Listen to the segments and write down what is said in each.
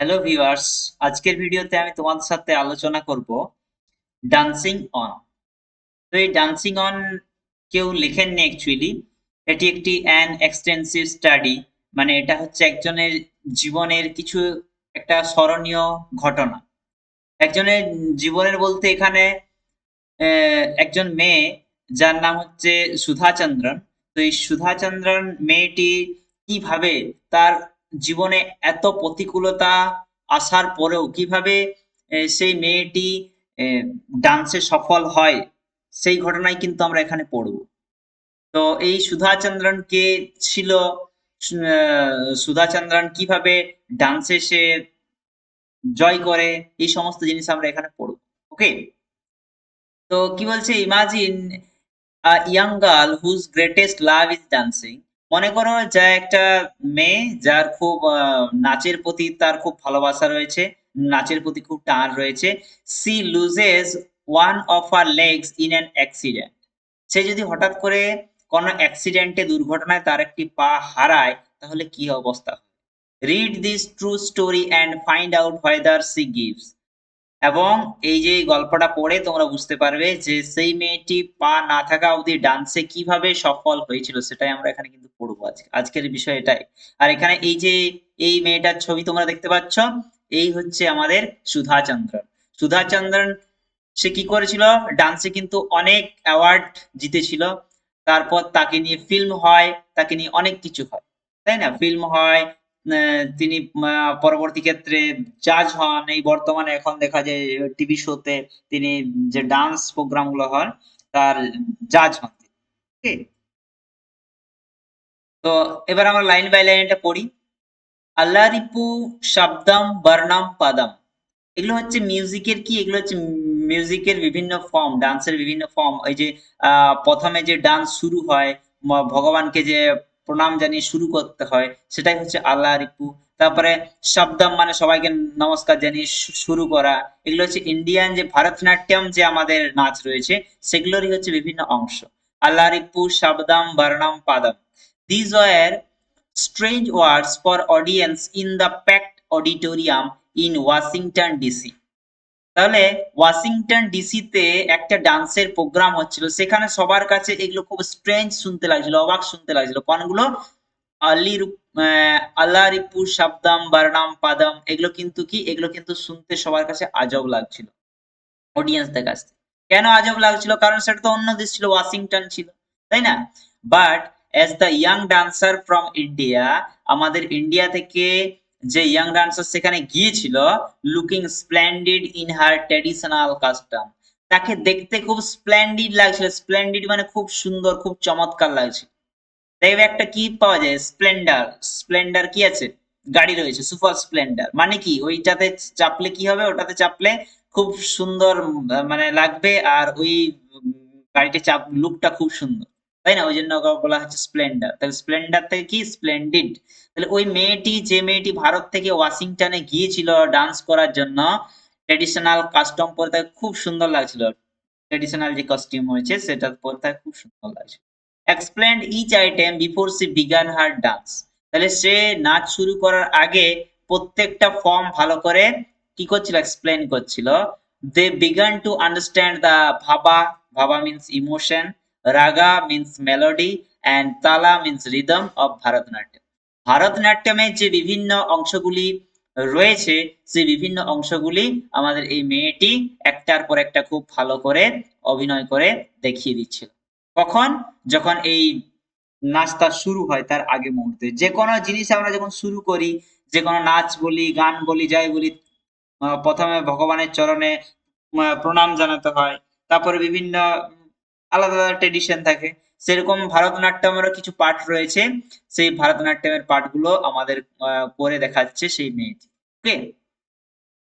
Hello viewers আজকের ভিডিওতে আমি তোমাদের সাথে আলোচনা করব ডান্সিং অন তো এই ডান্সিং অন কেউ লেখেননি অ্যাকচুয়ালি এটি একটি অ্যান এক্সটেন্সিভ স্টাডি মানে এটা হচ্ছে একজনের জীবনের কিছু একটা স্মরণীয় ঘটনা। একজনের জীবনের বলতে এখানে একজন মেয়ে যার নাম হচ্ছে সুধাচন্দ্রন। তো এই সুধাচন্দ্রন মেয়েটি কীভাবে তার জীবনে এত প্রতিকূলতা আসার পরেও কীভাবে সেই মেয়েটি ডান্সে সফল হয় সেই ঘটনায় কিন্তু আমরা এখানে পড়ব। তো এই সুধাচন্দ্রন কে ছিল আহ, সুধাচন্দ্রন কীভাবে ডান্সে সে জয় করে এই সমস্ত জিনিস আমরা এখানে পড়ব ওকে? তো কি বলছে? Imagine a young girl whose greatest love is dancing. মনে করো যা একটা মেয়ে যার খুব নাচের প্রতি তার খুব ভালোবাসা রয়েছে, নাচের প্রতি খুব টান রয়েছে she loses one of her legs in an accident সে যদি হঠাৎ করে কোনো অ্যাক্সিডেন্টে দুর্ঘটনায় তার একটি পা হারায়, তাহলে কি অবস্থা read this true story and find out whether she gives এবং এই যে গল্পটা পড়ে তোমরা বুঝতে পারবে যে সেই মেয়েটি পা না থাকা অবধি ডান্সে কীভাবে সফল হয়েছিল, সেটাই আমরা এখানে কিন্তু পড়ব আজকে, আজকের বিষয় এটাই আর এখানে এই যে এই মেয়েটার ছবি তোমরা দেখতে পাচ্ছ, এই হচ্ছে আমাদের সুধাচন্দ্রন। সুধাচন্দ্রন, সে কি করেছিল? ডান্সে কিন্তু অনেক অ্যাওয়ার্ড জিতেছিল। তারপর তাকে নিয়ে ফিল্ম হয়, তাকে নিয়ে অনেক কিছু হয়, তাই না? ফিল্ম হয় তিনি পরবর্তী ক্ষেত্রে জাজ হন। এই বর্তমানে এখন দেখা যায় টিভি শোতে তিনি যে ডান্স প্রোগ্রামগুলো হয়, তার জাজ হন ওকে তো এবার আমরা লাইন বাই লাইন এটা পড়ি। আল্লারিপু শব্দম বর্ণাম পাদাম। এগুলো হচ্ছে মিউজিকের কি? এগুলো হচ্ছে মিউজিকের বিভিন্ন ফর্ম ডান্সের বিভিন্ন ফর্ম ওই যে প্রথমে যে ডান্স শুরু হয় ভগবানকে যে প্রণাম জানিয়ে শুরু করতে হয়, সেটাই হচ্ছে আল্লাহ রিপু তারপরে শব্দম মানে সবাইকে নমস্কার জানিয়ে শুরু করা। এগুলো হচ্ছে ইন্ডিয়ান যে ভারতনাট্যম যে আমাদের নাচ রয়েছে, সেগুলোরই হচ্ছে বিভিন্ন অংশ। Alarippu shabdam varnam padam. These were strange words for audience in the packed auditorium in Washington DC তাহলে ওয়াশিংটন ডিসিতে একটা ডান্সের প্রোগ্রাম হচ্ছিল। সেখানে সবার কাছে এগুলো খুব স্ট্রেঞ্জ শুনতে লাগছিল, অবাক শুনতে লাগছিল। কোনগুলো? আলি আল্লাহ রিপু শাবদাম বারনাম, পাদাম, এগুলো কিন্তু কি? এগুলো কিন্তু শুনতে সবার কাছে আজব লাগছিল। অডিয়েন্সদের কাছ কেন আজব লাগছিল? কারণ সেটা তো অন্য দেশ ছিল ওয়াশিংটন ছিল, তাই না? But as the young dancer from India আমাদের ইন্ডিয়া থেকে যে ইয়াং ডান্সার সেখানে গিয়েছিল looking splendid in her traditional costume তাকে দেখতে খুব স্প্লেন্ডিড লাগছিল। স্প্লেন্ডিড মানে খুব সুন্দর, খুব চমৎকার লাগছিল। দেখবে একটা কি পাওয়া যায়? স্প্লেন্ডার স্প্লেন্ডার কি আছে? গাড়ি রয়েছে সুপার স্প্লেন্ডার মানে কি? ওইটাতে চাপলে কি হবে? ওটাতে চাপলে খুব সুন্দর মানে লাগবে। আর ওই গাড়িতে চাপ লুকটা খুব সুন্দর। তাই না? ওই জন্য বলা হচ্ছে স্প্লেন্ডার তাহলে স্প্লেন্ডার থেকে কি? স্প্লেন্ডিড তাহলে ওই মেয়েটি, যে মেয়েটি ভারত থেকে ওয়াশিংটনে গিয়েছিল ডান্স করার জন্য ট্রেডিশনাল কাস্টম পরে তাকে খুব সুন্দর লাগছিল। ট্রেডিশনাল যে কস্টিউম হয়েছে, সেটা পরে তাকে খুব সুন্দর লাগছিল। Explained each item before she began her dance তাহলে সে নাচ শুরু করার আগে প্রত্যেকটা ফর্ম ভালো করে কি করছিল? এক্সপ্লেন করছিল। They began to understand the bhava bhava means emotion raga means melody and tala means rhythm of Bharatanatyam ভারতনাট্যমের যে বিভিন্ন অংশগুলি রয়েছে সেই বিভিন্ন অংশগুলি আমাদের এই মেয়েটি একটার পর একটা খুব ভালো করে অভিনয় করে দেখিয়ে দিচ্ছিল। কখন? যখন এই নাচটা শুরু হয় তার আগে মুহূর্তে। যে কোনো জিনিস আমরা যখন শুরু করি, যে কোনো নাচ বলি, গান বলি, যাই বলি প্রথমে ভগবানের চরণে প্রণাম জানাতে হয়। তারপরে বিভিন্ন আলাদা আলাদা ট্রেডিশন থাকে। সেরকম ভারতনাট্যমেরও কিছু পার্ট রয়েছে। সেই ভারতনাট্যমের পার্টগুলো আমাদের করে দেখাচ্ছে সেই মেয়েটি। Okay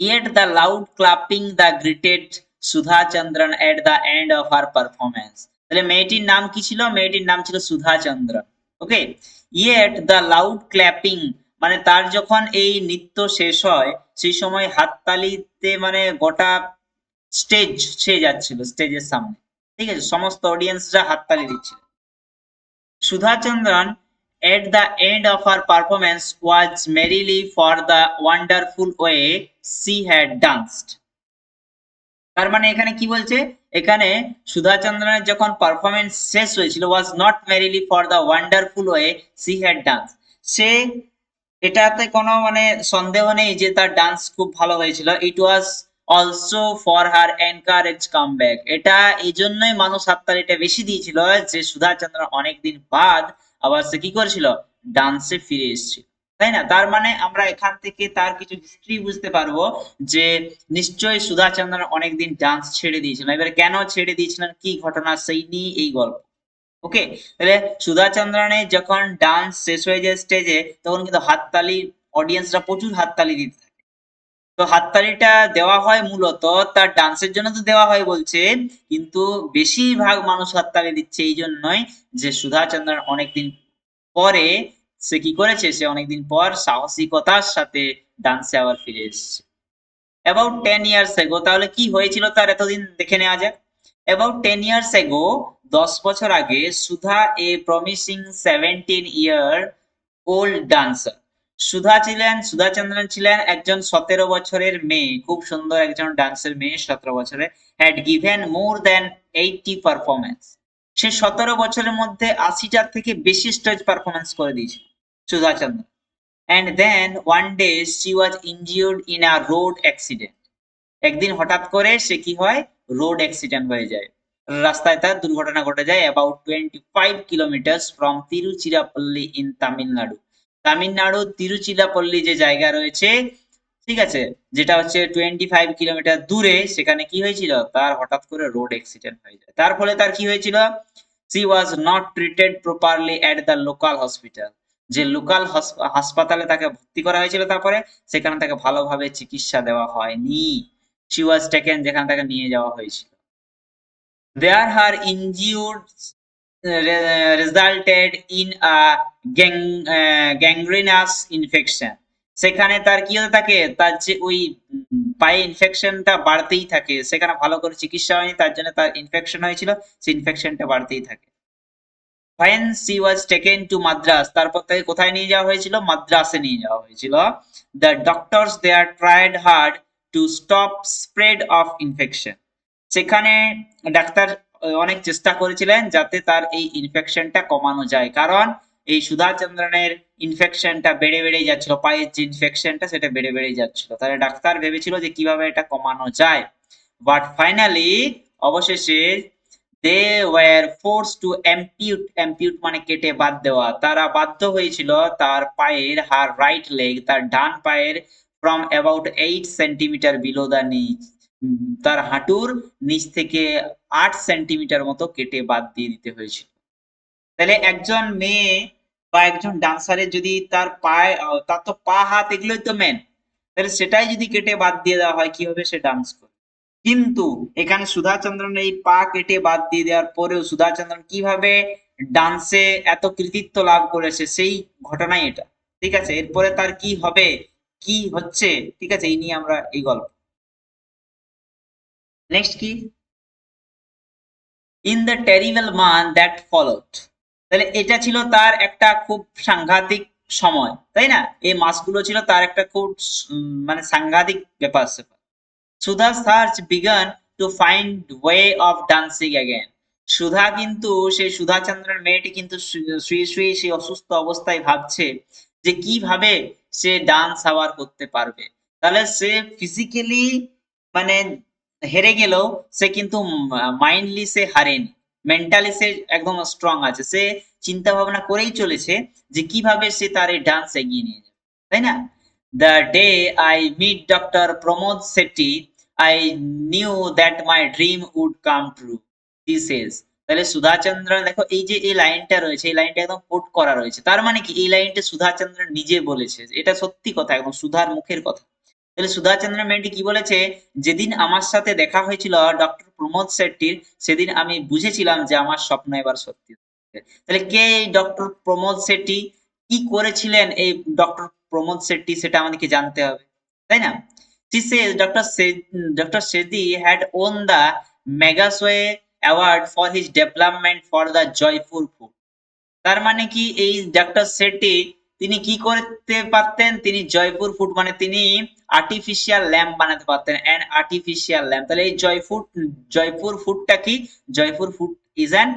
Yet the loud clapping, the greeted Sudha Chandran at the end of her performance তাহলে মেয়েটির নাম কি ছিল? মেয়েটির নাম ছিল Sudha Chandran okay yet the loud clapping মানে তার যখন এই নৃত্য শেষ হয়, সেই সময় হাততালিতে মানে গোটা স্টেজ ছেয়ে যাচ্ছিল স্টেজের সামনে। ঠিক আছে সমস্ত অডিয়েন্সরা হাততালি দিচ্ছিল Sudha Chandran at the end of her performance was merrily for the wonderful way she had danced. তার মানে এখানে কি বলছে? এখানে সুধা চন্দ্রনের যখন পারফরমেন্স শেষ হয়েছিল was not merely for the wonderful way she had dance সে এটাতে কোনো মানে সন্দেহ নেই যে তার ডান্স খুব ভালো হয়েছিল। It was also for her encourage come back এটা এই জন্যই মানুষ হাততালিটা বেশি দিয়েছিল যে সুধা চন্দ্র অনেকদিন বাদ আবার সে কি করেছিল? ডান্সে ফিরে এসেছিল। তাই না? তার মানে আমরা এখান থেকে তার কিছু হিস্ট্রি বুঝতে পারব যে নিশ্চয়ই সুধা চন্দ্রন অনেকদিন ডান্স ছেড়ে দিয়েছিলেন এবারে কেন ছেড়ে দিয়েছিলেন? কি ঘটনা? সেই নিয়ে এই গল্প। ওকে তাহলে সুধা চন্দ্রনের যখন ডান্স শেষ হয়ে যায় স্টেজে তখন কিন্তু হাততালি অডিয়েন্সরা প্রচুর হাততালি দিতে তো হাততালিটা দেওয়া হয় মূলত, তার ডান্সের জন্য তো দেওয়া হয় বলছে, কিন্তু বেশিরভাগ মানুষ হাততালি দিচ্ছে এই জন্যই যে সুধা চন্দ্রন অনেকদিন পরে সে কি করেছে, সে অনেকদিন পর সাহসিকতার সাথে ডান্সে আবার ফিরে এসেছে। অ্যাবাউট টেন ইয়ার্স এগো তাহলে কি হয়েছিল তার এতদিন দেখে নেওয়া যাক। অ্যাবাউট টেন ইয়ার্স এগো দশ বছর আগে Sudha a promising seventeen year old dancer Sudha ছিলেন, সুধা চন্দ্রন ছিলেন একজন সতেরো বছরের মেয়ে, খুব সুন্দর একজন ডান্সের মেয়ে, সতেরো বছরের had given more than eighty performance সে সতেরো বছরের মধ্যে আশিটার থেকে বেশি স্টেজ পারফরমেন্স করে দিয়েছে, সুধা Chandran. And then one day she was injured in a road accident. একদিন হঠাৎ করে সে কি হয়? রোড অ্যাক্সিডেন্ট হয়ে যায়। রাস্তায় তার দুর্ঘটনা ঘটে যায় about twenty five kilometre from Tiruchirappalli in Tamil Nadu Tamil Nadu, Tiruchirappalli যে জায়গা রয়েছে, ঠিক আছে, যেটা হচ্ছে টোয়েন্টি ফাইভ কিলোমিটার দূরে, সেখানে কি হয়েছিল? তার হঠাৎ করে রোড অ্যাক্সিডেন্ট হয়ে যায়। তার ফলে তার কি হয়েছিল? She was not treated properly at the local hospital যে লোকাল হাসপাতালে তাকে ভর্তি করা হয়েছিল তারপরে, সেখানে তাকে ভালোভাবে চিকিৎসা দেওয়া হয়নি। শি ওয়াজ টেকেন যেখানে তাকে নিয়ে যাওয়া হয়েছিল। There her injured resulted in a gangrenous infection সেখানে তার কি হতে থাকে? তার যে ওই পায়ে ইনফেকশনটা বাড়তেই থাকে। সেখানে ভালো করে চিকিৎসা হয়নি, তার জন্য তার ইনফেকশন হয়েছিল। সেই ইনফেকশনটা বাড়তেই থাকে। When she was taken to Madras তারপর তাকে কোথায় নিয়ে যাওয়া হয়েছিল? মাদ্রাসে নিয়ে যাওয়া হয়েছিল। The doctors there tried hard to stop spread of infection. সেখানে ডাক্তার, অনেক চেষ্টা করেছিলেন যাতে তার এই ইনফেকশনটা কমানো যায়। কারণ এই সুধা চন্দ্রনের ইনফেকশনটা বেড়ে বেড়ে যাচ্ছিল, পায়ের যে ইনফেকশনটা সেটা বেড়ে বেড়ে যাচ্ছিল। তাহলে ডাক্তার ভেবেছিল যে কীভাবে এটা কমানো যায়। বাট ফাইনালি অবশেষে they were force to amputate amputate মানে কেটে বাদ দেওয়া। তারা বাধ্য হয়েছিল তার পায়ের হার রাইট লেগ তার ডান পায়ের from about eight centimetre below the নিচ তার হাঁটুর নিচ থেকে আট সেন্টিমিটার মতো কেটে বাদ দিয়ে দিতে হয়েছিল। তাহলে একজন মেয়ে বা একজন ডান্সারের যদি তার পায়ে তার তো পা, হাত এগুলোই তো মেন তাহলে সেটাই যদি কেটে বাদ দিয়ে দেওয়া হয় কি হবে সে ডান্স করে কিন্তু এখানে সুধা চন্দ্রন এই পা কেটে বাদ দিয়ে দেওয়ার পরেও সুধা চন্দ্রন কীভাবে ডান্সে এত কৃতিত্ব লাভ করেছে, সেই ঘটনাই এটা। ঠিক আছে? এরপরে তার কি হবে? কি হচ্ছে? ঠিক আছে? এই নিয়ে আমরা এই গল্প। নেক্সট কি? In the terrible man that followed তাহলে এটা ছিল তার একটা খুব সাংঘাতিক সময়, তাই না? এই মাসগুলো ছিল তার একটা খুব মানে সাংঘাতিক ব্যাপার স্যাপার। Sudha search began to find way of dancing again Sudha কিন্তু সেই সুধা চন্দ্রের মেয়েটি কিন্তু শুয়ে শুয়ে সেই অসুস্থ অবস্থায় ভাবছে যে কীভাবে সে ডান্স আবার করতে পারবে। তাহলে সে ফিজিক্যালি মানে হেরে গেলেও সে কিন্তু মাইন্ডলি সে হারেনি। মেন্টালি সে একদম স্ট্রং আছে। সে চিন্তা ভাবনা করেই চলেছে যে কীভাবে সে তার এই ডান্স এগিয়ে নিয়ে যাবে, তাই না? The day I meet doctor Pramod Shetty I knew that my dream would come true says তাহলে সুধাচন্দ্রন দেখো এই যে এই লাইনটা রয়েছে, এই লাইনটা একদম কোট করা রয়েছে। তার মানে কি? এই লাইনটা সুধাচন্দ্রন নিজে বলেছে। এটা সত্যি কথা, একদম সুধার মুখের কথা। তাহলে সুধাচন্দ্রন মেয়েটি কি বলেছে যেদিন আমার সাথে দেখা হয়েছিল ডক্টর প্রমোদ শেট্টির, সেদিন আমি বুঝেছিলাম যে আমার স্বপ্ন এবার সত্যি তাহলে কে এই ডক্টর প্রমোদ শেট্টি কি করেছিলেন এই ডক্টর প্রমোদ শেট্টি সেটা আমাদেরকে জানতে হবে, তাই না She says Dr. Se- Dr. Shetty had won the Megasway Award for his development. তার মানে কি এই ডক্টর শেট্টি তিনি কি করতে পারতেন? তিনি জয়পুর ফুড মানে তিনি আর্টিফিশিয়াল ল্যাম্প বানাতে পারতেন অ্যান্ড আর্টিফিশিয়াল ল্যাম্প তাহলে এই জয়পুর জয়পুর ফুডটা কি? Jaipur foot is an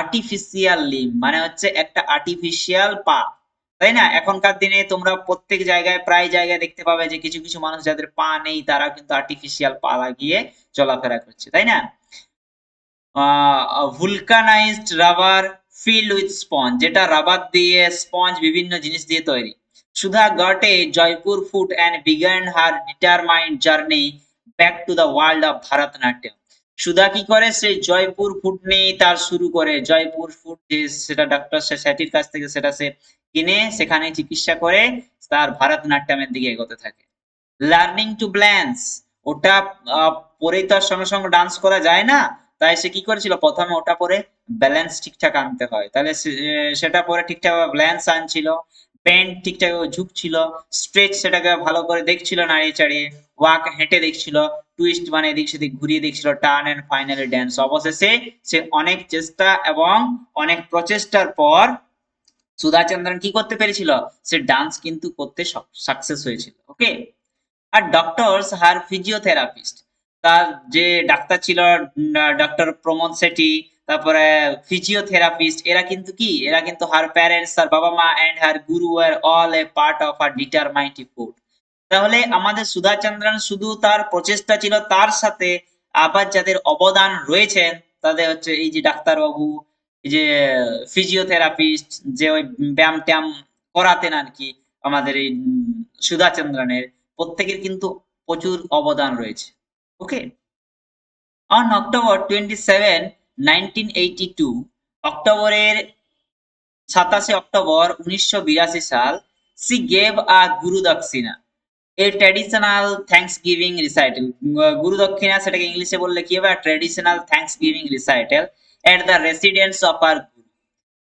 artificial limb মানে হচ্ছে একটা আর্টিফিশিয়াল পা, তাই না? এখনকার দিনে তোমরা প্রত্যেক জায়গায়, প্রায় জায়গায় দেখতে পাবে যে কিছু কিছু মানুষ যাদের পা নেই তারা কিন্তু আর্টিফিশিয়াল পা লাগিয়ে চলাফেরা করছে, তাই না? Vulcanised rubber filled with sponge যেটা রাবার দিয়ে স্পঞ্জ বিভিন্ন জিনিস দিয়ে তৈরি। Sudha got Jaipur foot and began her determined journey back to the world of Bharatanatyam Sudha কি করে? সে জয়পুর ফুড নিয়ে তার শুরু করে। জয়পুর ফুড যে সেটা ডক্টর শেঠির কাছ থেকে সেটা সে কিনে সেখানে চিকিৎসা করে তার ভারতনাট্যমের দিকে এগোতে থাকে। লার্নিং টু ব্ল্যান্স ওটা আহ, পরেই তো আর সঙ্গে সঙ্গে ডান্স করা যায় না। তাই সে কি করেছিল? প্রথমে ওটা পরে ব্যালেন্স ঠিকঠাক আনতে হয়। তাহলে সেটা পরে ঠিকঠাক ব্যালেন্স আনছিল প্যান্ট ঠিকঠাক ঝুঁকছিল স্ট্রেচ সেটাকে ভালো করে দেখছিল নাড়িয়ে চাড়িয়ে ওয়াক হেঁটে দেখছিল টুইস্ট মানে এদিক সেদিক ঘুরিয়ে দেখছিল টার্ন এন্ড ফাইনালি ড্যান্স অবশেষে সে অনেক চেষ্টা এবং অনেক প্রচেষ্টার পর সুধাচন্দ্রন কি করতে পেরেছিল? সে ডান্স কিন্তু করতে সাকসেস হয়েছিল ওকে আর ডক্টরস হার ফিজিওথেরাপিস্ট তার যে ডাক্তার ছিল ডক্টর প্রমোদ সেটি তারপরে ফিজিওথেরাপিস্ট এরা কিন্তু কি? এরা কিন্তু হার প্যারেন্টস তার বাবা ma and her guru are all a part of our determined foot তাহলে আমাদের সুধা সুধাচন্দ্রন শুধু তার প্রচেষ্টা ছিল তার সাথে আবার যাদের অবদান রয়েছেন তাদের হচ্ছে এই যে ডাক্তারবাবু এই যে ফিজিওথেরাপিস্ট যে ওই ব্যায়াম ট্যায়াম করাতেন আর কি আমাদের এই উম, সুধাচন্দ্রনের প্রত্যেকের কিন্তু প্রচুর অবদান রয়েছে। Okay on October twenty seven nineteen eighty two অক্টোবরের সাতাশে অক্টোবর উনিশশো বিরাশি সাল C gave a guru dakshina. A traditional thanks giving recital guru dakshina সেটাকে ইংলিশে বললে কি হবে? Traditional thanks giving recital at the residence of our guru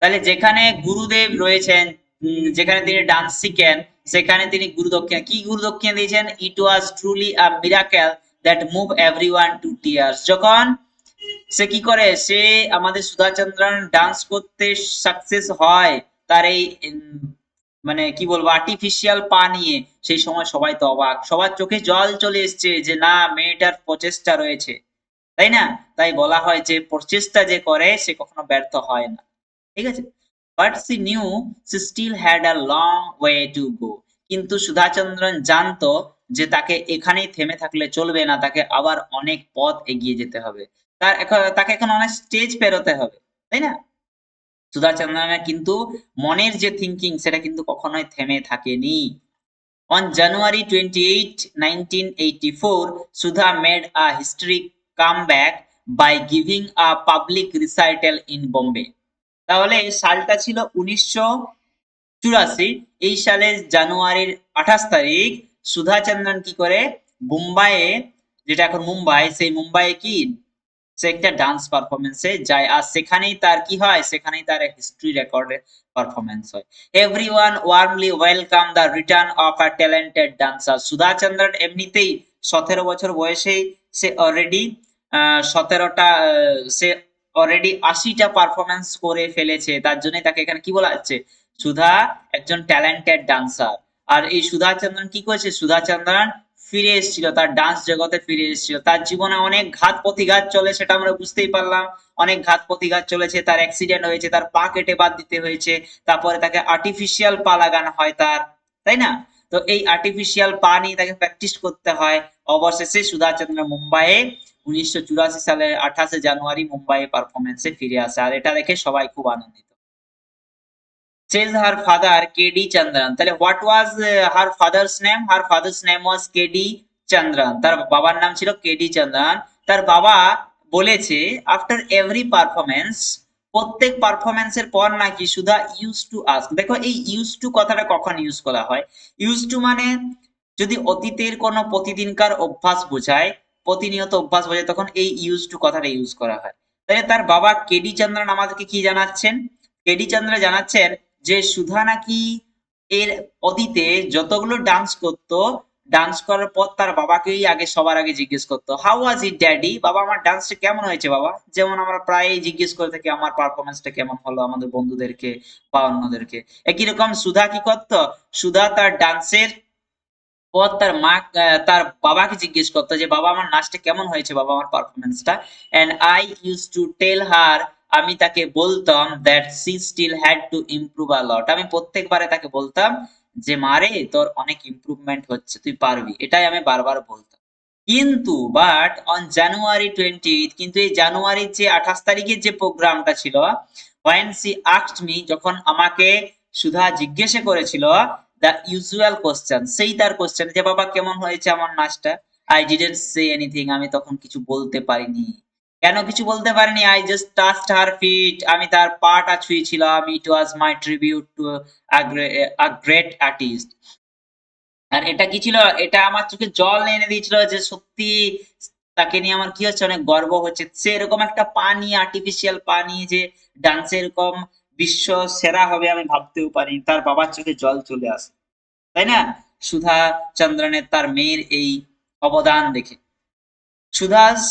তাহলে যেখানে গুরুদেব রয়েছেন যেখানে তিনি ডান্স শিখেন, সেখানে তিনি গুরু দক্ষিণা। কি গুরু দক্ষিণা দিয়েছেন? It was truly a miracle that move everyone to tears যখন সে কি করে? সে আমাদের সুধা চন্দ্রন ডান্স করতে সাকসেস হয় তার এই মানে কি বলব আর্টিফিশিয়াল পা নিয়ে। সেই সময় সবাই তো অবাক। সবার চোখে জল চলে এসছে যে, না, মেয়েটার প্রচেষ্টা রয়েছে। তাই না? তাই বলা হয় যে, প্রচেষ্টা যে করে, সে কখনো ব্যর্থ হয় না। ঠিক আছে? But she knew she still had a long way to go কিন্তু সুধাচন্দ্রন জানতো যে, তাকে এখানেই থেমে থাকলে চলবে না, তাকে আবার অনেক পথ এগিয়ে যেতে হবে। তার এখন তাকে এখন অনেক স্টেজ পেরোতে হবে তাই না? সুধাচন্দ্রনের কিন্তু মনের যে থিঙ্কিং সেটা কিন্তু কখনোই থেমে থাকেনি। On January 28, 1984, Sudha made a historic comeback by giving a public recital in Bombay. তাহলে সালটা ছিল উনিশশো চুরাশি এই সালের জানুয়ারির আঠাশ তারিখ সুধা চন্দ্রন কি করে? মুম্বাইয়ে যেটা এখন মুম্বাই সেই মুম্বাইয়ে কি সে একটা ডান্স পারফরমেন্সে যায় আর সেখানেই তার কি হয়? সেখানেই তার হিস্ট্রি রেকর্ডের পারফরমেন্স হয়। Everyone warmly welcome the return of a talented dancer Sudha Chandran এমনিতেই সতেরো বছর বয়সেই সে অলরেডি সতেরোটা সে অলরেডি আশিটা পারফরমেন্স করে ফেলেছে। তার জন্য তাকে এখানে কি বলা হচ্ছে? সুধা একজন ট্যালেন্টেড ডান্সার আর এই সুধা চন্দ্রন কি করেছে? সুধাচন্দ্রন ফিরে এসেছিল, তার ডান্স জগতে ফিরে এসেছিল। তার জীবনে অনেক ঘাত প্রতিঘাত চলে, সেটা আমরা বুঝতেই পারলাম। অনেক ঘাত প্রতিঘাত চলেছে, তার অ্যাক্সিডেন্ট হয়েছে, তার পা কেটে বাদ দিতে হয়েছে, তারপরে তাকে আর্টিফিশিয়াল পা লাগানো হয় তার, তাই না? তো এই আর্টিফিশিয়াল পা নিয়ে তাকে প্র্যাকটিস করতে হয়। অবশেষে সুধাচন্দ্র মুম্বাইয়ে উনিশশো চুরাশি সালের আঠাশে জানুয়ারি মুম্বাইয়ে পারফরমেন্সে ফিরে আসে। আর এটা দেখে সবাই খুব আনন্দিত। Says her father KD Chandran. তাহলে what was uh, her father's name? Her father's name was KD Chandran. তার বাবার নাম ছিল কেডি চন্দ্রান তার বাবা বলেছে আফটার এভরি পারফরমেন্স প্রত্যেক পারফরমেন্সের পর নাকি সুধা ইউজ টু আস্ক দেখো এই ইউজ টু কথাটা কখন ইউজ করা হয়? ইউজ টু মানে যদি অতীতের কোনো প্রতিদিনকার অভ্যাস বোঝায় প্রতিনিয়ত অভ্যাস বোঝায় তখন এই ইউজ টু কথাটা ইউজ করা হয়। তাহলে তার বাবা কেডি চন্দ্রন আমাদেরকে কি জানাচ্ছেন? কেডি চন্দ্র জানাচ্ছেন যে সুধা নাকি এর অতীতে যতগুলো ডান্স করতো ডান্স করার পর তার বাবাকেই আগে সবার আগে জিজ্ঞেস করতো হাউ ওয়াজ ইট ড্যাডি বাবা, আমার ডান্সটা কেমন হয়েছে, বাবা? যেমন আমরা প্রায়ই জিজ্ঞেস করে থাকি, আমার পারফরমেন্সটা কেমন হলো আমাদের বন্ধুদেরকে বা অন্যদেরকে? একই রকম সুধা কি করতো? সুধা তার ডান্সের পর তার মা তার বাবাকে জিজ্ঞেস করতো যে, বাবা, আমার নাচটা কেমন হয়েছে? বাবা, আমার পারফরমেন্সটা and I use to tell her আমি তাকে বলতাম that she still had to improve a lot আমি প্রত্যেকবারে তাকে বলতাম যে মারে তোর অনেক ইমপ্রুভমেন্ট হচ্ছে, তুই পারবি। এটাই আমি বারবার বলতাম। কিন্তু বাট অন জানুয়ারি টোয়েন্টি কিন্তু এই জানুয়ারির যে আঠাশ তারিখের যে প্রোগ্রামটা ছিল ওয়েন সি আস্কড মি যখন আমাকে সুধা জিজ্ঞেসে করেছিল দ্য ইউজুয়াল কোশ্চেন সেই তার কোশ্চেন যে, বাবা, কেমন হয়েছে আমার নাচটা? আই ডিডেন্ট সে এনিথিং আমি তখন কিছু বলতে পারিনি। কেন কিছু বলতে পারিনি? I just touched her feet আমি তার পাটা ছুঁয়েছিলাম it was my tribute to a great artist আর এটা কি ছিল? এটা আমার চোখে জল এনে দিয়েছিল যে সত্যি তাকে নিয়ে আমার কি হচ্ছে? অনেক গর্ব হচ্ছে। সে এরকম একটা পানি আর্টিফিশিয়াল পানি যে ডান্সে এরকম বিশ্ব সেরা হবে আমি ভাবতেও পারি তার বাবার চোখে জল চলে আসে। তাই না? সুধা চন্দ্রনের তার মেয়ের এই অবদান দেখে। সুধাস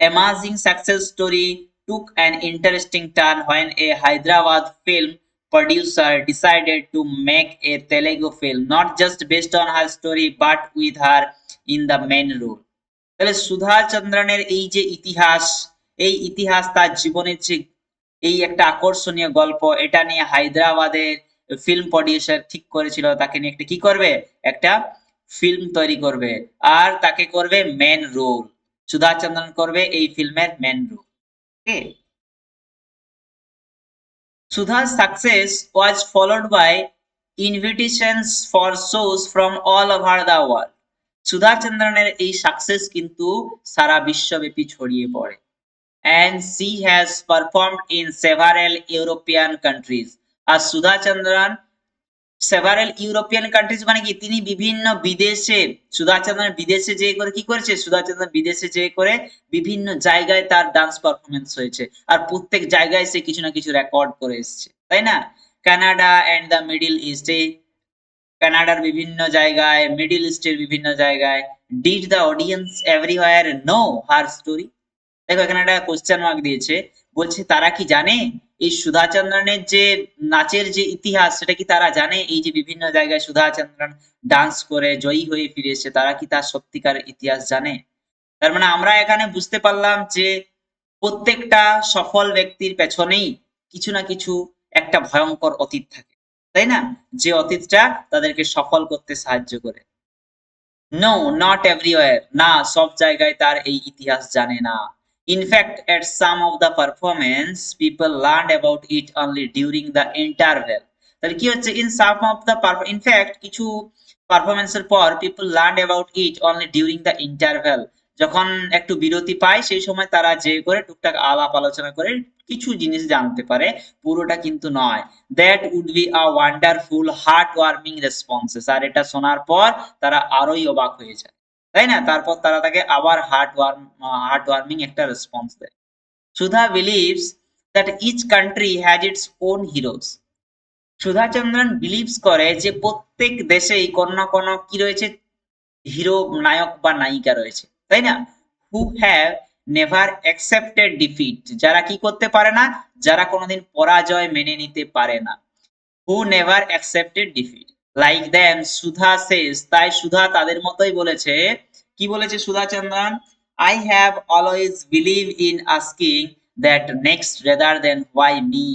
amazing success story took an interesting turn when a Hyderabad film producer decided to make a Telugu film, not just based on her story but with her in the main role. তাহলে সুধা চন্দ্রনের এই যে ইতিহাস এই ইতিহাস তার জীবনের যে এই একটা আকর্ষণীয় গল্প এটা নিয়ে হায়দ্রাবাদের ফিল্ম প্রডিউসার ঠিক করেছিল তাকে নিয়ে একটা কি করবে একটা ফিল্ম তৈরি করবে আর তাকে করবে মেন রোল সুধা চন্দ্রন করবে এই ফিল্মের main role okay Sudha's success was followed by invitations for shows from all over the world. Sudha চন্দ্রনের এই সাকসেস কিন্তু সারা বিশ্বব্যাপী ছড়িয়ে পড়ে and she has performed in several European countries. R Sudha Chandran several European countries মানে কি? তিনি বিভিন্ন বিদেশে সুধাচন্দ্রন বিদেশে যেয়ে করে কি করেছে? সুধাচন্দ্রন বিদেশে যেয়ে করে বিভিন্ন জায়গায় তার ডান্স পারফরমেন্স হয়েছে। আর প্রত্যেক জায়গায় সে কিছু না কিছু রেকর্ড করে এসছে। তাই না? কানাডা এন্ড দ্য মিডিল ইস্টে কানাডার বিভিন্ন জায়গায় মিডিল ইস্টের বিভিন্ন জায়গায় did the audience everywhere know her story দেখো এখানে একটা কোশ্চেন মার্ক দিয়েছে। বলছে, তারা কি জানে এই সুধা চন্দ্রনের যে নাচের যে ইতিহাস, সেটা কি তারা জানে? এই যে বিভিন্ন জায়গায় সুধা চন্দ্রন ডান্স করে জয়ী হয়ে ফিরে এসেছে তারা কি তার সত্যিকার ইতিহাস জানে? তার মানে আমরা এখানে বুঝতে পারলাম যে প্রত্যেকটা সফল ব্যক্তির পেছনেই কিছু না কিছু একটা ভয়ঙ্কর অতীত থাকে, তাই না? যে অতীতটা তাদেরকে সফল করতে সাহায্য করে। নো নট এভরিওয়ার না, সব জায়গায় তার এই ইতিহাস জানে না। In fact, at some of the performance, people learned about it only during the interval. তাহলে কি হচ্ছে in some of the perf- in fact কিছু পারফরমেন্সের পর people learned about it only during the interval. যখন একটু বিরতি পায় সেই সময় তারা যে করে টুকটাক আলাপ আলোচনা করে কিছু জিনিস জানতে পারে পুরোটা কিন্তু নয় that would be a wonderful heart warming responses আর এটা শোনার পর তারা আরোই অবাক হয়ে যায় তাই না? তারপর তারা তাকে আবার হার্ট ওয়ার্ম হার্ট ওয়ার্মিং একটা রেসপন্স দেয়। Sudha believes that each country has its own heroes Sudhachandran believes করে যে প্রত্যেক দেশেই কোন কোনো কি রয়েছে? হিরো নায়ক বা নায়িকা রয়েছে। তাই না? Who have never accepted defeat যারা কি করতে পারে না? যারা কোনোদিন পরাজয় মেনে নিতে পারে না। Who never accepted defeat like them Sudha says তাই সুধা তাদের মতোই বলেছে। কি বলেছে Sudha Chandran? I have always believe in asking that next rather than why me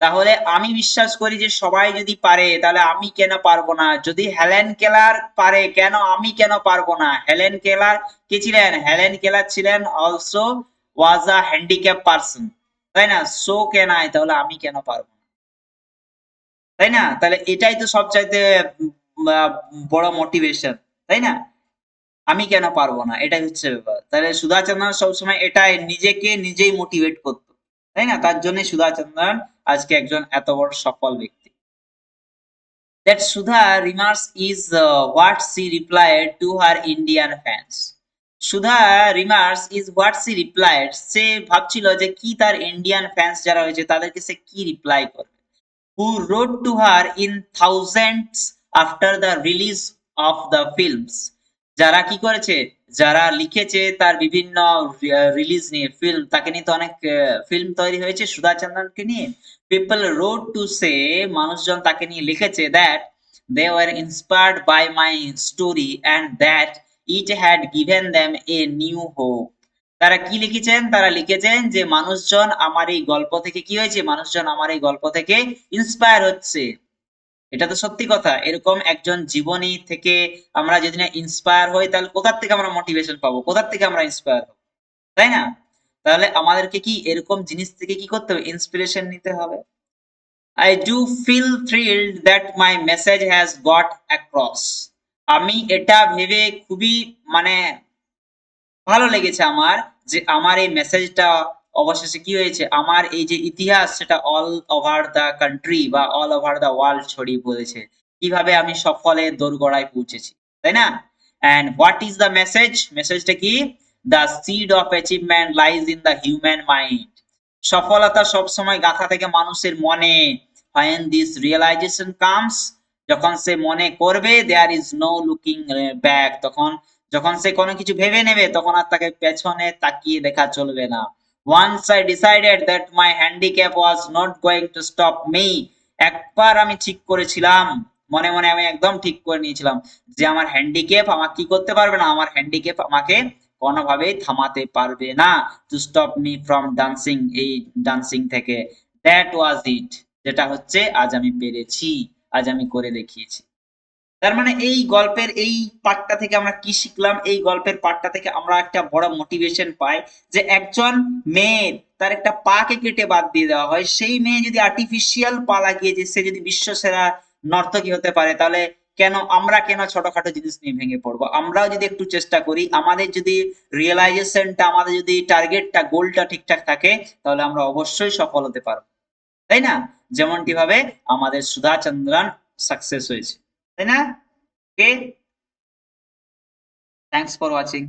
তাহলে আমি বিশ্বাস করি যে সবাই যদি পারে, তাহলে আমি কেন পারব না? যদি হেলেন কেলার পারে, কেন আমি কেন পারব না? হেলেন কেলার কে ছিলেন? হেলেন কেলার ছিলেন also was a handicap person তাই না? সো কেন আয় তাহলে আমি কেন পারব তাই না? তাহলে এটাই তো সবচাইতে বড় মোটিভেশন তাই না? আমি কেন পারব না? এটাই হচ্ছে ব্যাপার। তাহলে সুধা চন্দ্রন সবসময় এটাই নিজেকে নিজেই মোটিভেট করতো তাই না? তার জন্য সুধা চন্দ্রন আজকে একজন এত বড় সফল ব্যক্তি। Sudha remarks is uh, what she replied to her Indian fans. Sudha remarks is what she replied সে ভাবছিল যে কি তার ইন্ডিয়ান ফ্যান্স যারা হয়েছে তাদেরকে সে কি রিপ্লাই করবে? Who wrote to her in thousands after the release of the films যারা কি করেছে? যারা লিখেছে তার বিভিন্ন রিলিজ নিয়ে ফিল্ম তাকে নিয়ে তো অনেক ফিল্ম তৈরি হয়েছে সুধা চন্দ্রনকে নিয়ে। পিপল রোড টু সে মানুষজন তাকে নিয়ে লিখেছে that they were inspired by my story and that it had given them a new hope তারা কি লিখেছেন? তারা লিখেছেন যে, মানুষজন আমার এই গল্প থেকে কি হয়েছে? মানুষজন আমার এই গল্প থেকে ইন্সপায়ার হচ্ছে। এটা তো সত্যি কথা। এরকম একজন জীবনী থেকে আমরা যদি না ইন্সপায়ার হই, তাহলে কোথার থেকে আমরা মোটিভেশন পাবো? কোথার থেকে আমরা ইন্সপায়ার হব? তাই না? তাহলে আমাদেরকে কি এরকম জিনিস থেকে কি করতে হবে? ইন্সপিরেশন নিতে হবে। I do feel thrilled that my message has got across আমি এটা ভেবে খুবই মানে ভালো লেগেছে আমার যে আমার এই মেসেজটা অবশেষে কি হয়েছে? আমার এই যে ইতিহাস, সেটা অল ওভার দ্য কান্ট্রি বা অল ওভার দ্য ওয়ার্ল্ড ছড়িয়ে পড়েছে। কীভাবে আমি সফলে দোরগোড়ায় পৌঁছেছি, তাই না? And what is the message মেসেজটা কি? The seed of achievement lies in the human mind সফলতা সবসময় গাথা থেকে মানুষের মনে। When দিস realization কামস যখন সে মনে করবে there is no looking back তখন যখন সে কোনো কিছু ভেবে নেবে, তখন আর তাকে পেছনে তাকিয়ে দেখা চলবে না। Once i decided that my handicap was not going to stop me, একবার আমি ঠিক করেছিলাম। মনে মনে আমি একদম ঠিক করে নিয়েছিলাম যে আমার হ্যান্ডিক্যাপ আমাকে কি করতে পারবে না? আমার হ্যান্ডিক্যাপ আমাকে কোনোভাবেই থামাতে পারবে না to stop me from dancing এই ডান্সিং থেকে। দ্যাট ওয়াজ ইট যেটা হচ্ছে, আজ আমি পেরেছি। আজ আমি করে দেখিয়েছি। তার মানে এই গল্পের এই পার্টটা থেকে আমরা কি শিখলাম? এই গল্পের পার্টটা থেকে আমরা একটা বড় মোটিভেশন পাই যে একজন মেয়ের তার একটা পাকে কেটে বাদ দিয়ে দেওয়া হয়। সেই মেয়ে যদি আর্টিফিশিয়াল পা লাগিয়ে যে, সে যদি বিশ্ব সেরা নর্তকী হতে পারে, তাহলে কেন আমরা কেন ছোটখাটো জিনিস নিয়ে ভেঙে পড়ব? আমরাও যদি একটু চেষ্টা করি, আমাদের যদি রিয়েলাইজেশনটা আমাদের যদি টার্গেটটা গোলটা ঠিকঠাক থাকে, তাহলে আমরা অবশ্যই সফল হতে পারব। তাই না? যেমনটি ভাবে আমাদের সুধা চন্দ্রান সাকসেস হয়েছে। তাই না ওকে থ্যাংকস ফর ওয়াচিং